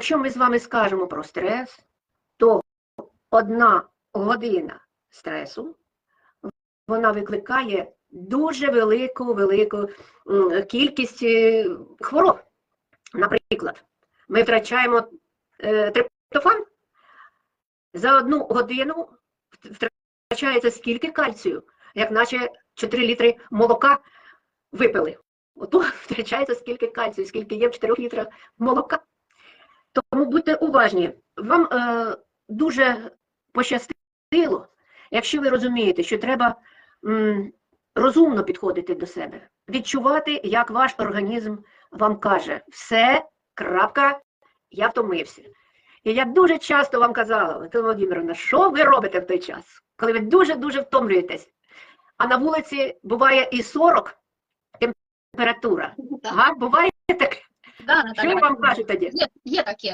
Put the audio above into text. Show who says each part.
Speaker 1: якщо ми з вами скажемо про стрес, то одна година стресу вона викликає дуже велику велику кількість е, хвороб. Наприклад, ми втрачаємо е, триптофан, за одну годину втрачається скільки кальцію, як наче 4 літри молока випили. Ото втрачається скільки кальцію, скільки є в 4 літрах молока. Тому будьте уважні. Вам е, дуже пощастило, якщо ви розумієте, що треба м, розумно підходити до себе, відчувати, як ваш організм вам каже, все, крапка, я втомився. І я дуже часто вам казала, Валентина Володимировна, що ви робите в той час, коли ви дуже-дуже втомлюєтесь, а на вулиці буває і 40 температура.
Speaker 2: Так,
Speaker 1: Ага, буває таке.
Speaker 2: да,
Speaker 1: Що
Speaker 2: Наталя,
Speaker 1: вам кажуть тоді?
Speaker 2: Є, є таке.